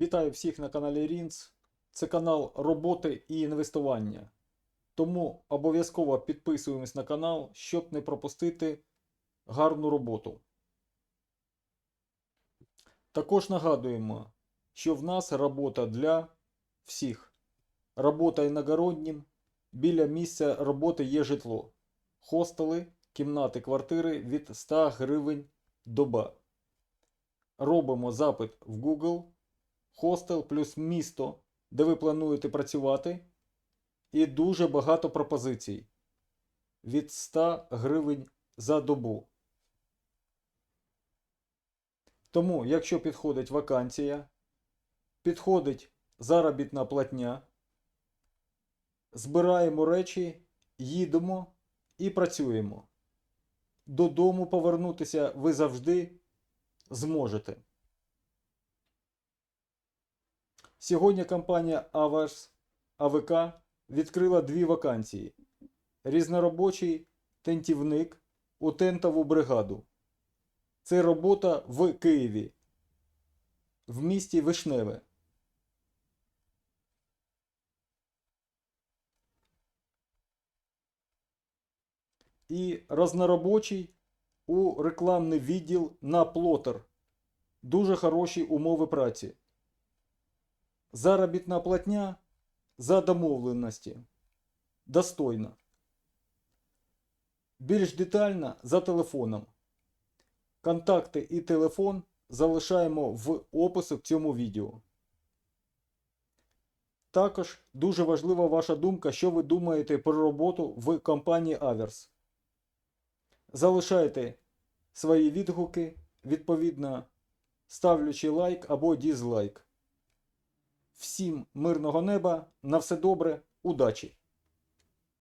Вітаю всіх на каналі Рінц. Це канал роботи і інвестування. Тому обов'язково підписуємось на канал, щоб не пропустити гарну роботу. Також нагадуємо, що в нас робота для всіх. Робота іногороднім. Біля місця роботи є житло. Хостели, кімнати, квартири від 100 гривень доба. Робимо запит в Google хостел плюс місто, де ви плануєте працювати, і дуже багато пропозицій від 100 гривень за добу. Тому, якщо підходить вакансія, підходить заробітна платня, збираємо речі, їдемо і працюємо. Додому повернутися ви завжди зможете. Сьогодні компанія Averс АВК відкрила дві вакансії: різноробочий тентівник у тентову бригаду. Це робота в Києві, в місті Вишневе. І розноробочий у рекламний відділ на плотер. Дуже хороші умови праці. Заробітна платня за домовленості. Достойна. Більш детально за телефоном. Контакти і телефон залишаємо в описі в цьому відео. Також дуже важлива ваша думка, що ви думаєте про роботу в компанії Averс. Залишайте свої відгуки, відповідно ставлячи лайк або дізлайк. Всім мирного неба, на все добре, удачі!